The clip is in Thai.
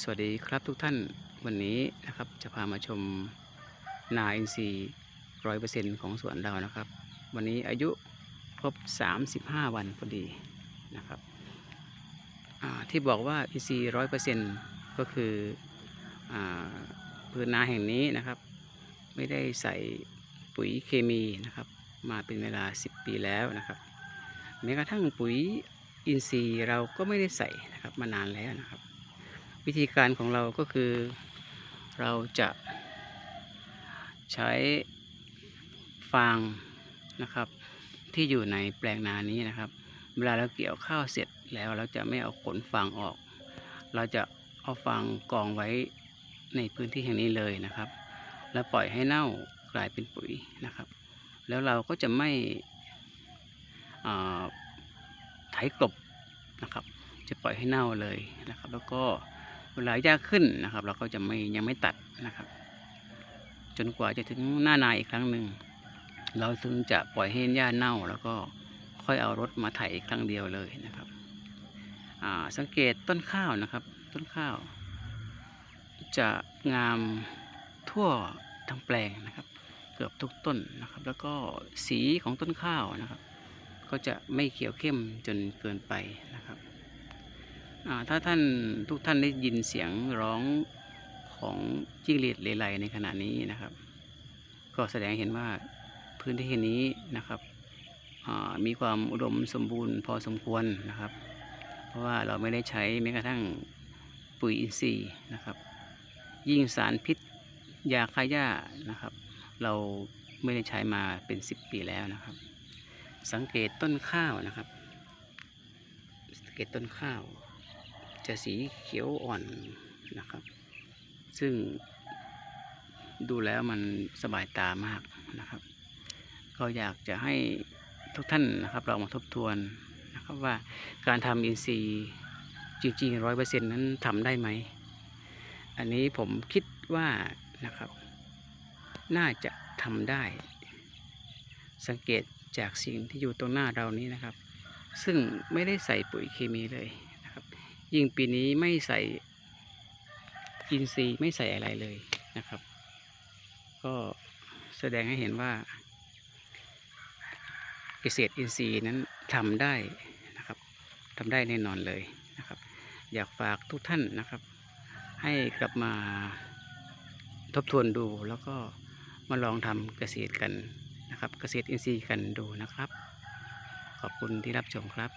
สวัสดีครับทุกท่านวันนี้นะครับจะพามาชมนาอินทรีย์ร้อยเปอร์เซ็นต์ของสวนเรานะครับ วันนี้อายุครบ35วันพอดีนะครับที่บอกว่าอินทรีย์ร้อยเปอร์เซ็นต์ก็คืออพื้นนาแห่งนี้นะครับ ไม่ได้ใส่ปุ๋ยเคมีนะครับ มาเป็นเวลา10ปีแล้วนะครับแม้กระทั่งปุ๋ยอินทรีย์เราก็ไม่ได้ใส่นะครับมานานแล้วนะครับ วิธีการของเราก็คือเราจะใช้ฟางนะครับ ที่อยู่ในแปลงนานี้นะครับ เวลาเราเกี่ยวข้าวเสร็จแล้วเราจะไม่เอาขนฟางออก เราจะเอาฟางกองไว้ในพื้นที่แห่งนี้เลยนะครับ แล้วปล่อยให้เน่ากลายเป็นปุ๋ยนะครับ แล้วเราก็จะไม่อ่าไถกลบนะครับ จะปล่อยให้เน่าเลยนะครับ แล้วก็ เวลาหญ้าขึ้นนะครับ เราก็จะไม่ยังไม่ตัดนะครับ จนกว่าจะถึงหน้านาอีกครั้งหนึ่งเราถึงจะปล่อยให้หญ้าเน่า แล้วก็ค่อยเอารถมาไถอีกครั้งเดียวเลยนะครับสังเกตต้นข้าวนะครับ ต้นข้าว จะงามทั่วทั้งแปลงนะครับ เกือบทุกต้นนะครับ แล้วก็สีของต้นข้าวนะครับ ก็จะไม่เขียวเข้มจนเกินไป ถ้าท่านทุกท่านได้ยินเสียงร้องของจิ้งหรีดเลไลในขณะนี้นะครับ ก็แสดงเห็นว่าพื้นที่นี้นะครับมีความอุดมสมบูรณ์พอสมควรนะครับ เพราะว่าเราไม่ได้ใช้แม้กระทั่งปุ๋ยอินทรีย์นะครับ ยิ่งสารพิษยาฆ่าหญ้านะครับ เราไม่ได้ใช้มาเป็น 10 ปีแล้วนะครับ สังเกตต้นข้าวนะครับ สังเกตต้นข้าว จะสีเขียวอ่อนนะครับ ซึ่งดูแล้วมันสบายตามากนะครับ ก็อยากจะให้ทุกท่านนะครับเรามาทบทวนนะครับว่าการทำอินทรีย์จริงๆร้อยเปอร์เซ็นต์นั้นทำได้ไหม อันนี้ผมคิดว่านะครับ น่าจะทำได้ สังเกตจากสิ่งที่อยู่ตรงหน้าเรานี้นะครับ ซึ่งไม่ได้ใส่ปุ๋ยเคมีเลย ยิ่งปีนี้ไม่ใส่อินทรีย์ไม่ใส่อะไรเลยนะครับ ก็แสดงให้เห็นว่าเกษตรอินทรีย์นั้นทำได้นะครับทำได้แน่นอนเลยนะครับ อยากฝากทุกท่านนะครับ ให้กลับมาทบทวนดูแล้วก็มาลองทำเกษตรกันนะครับ เกษตรอินทรีย์กันดูนะครับ ขอบคุณที่รับชมครับ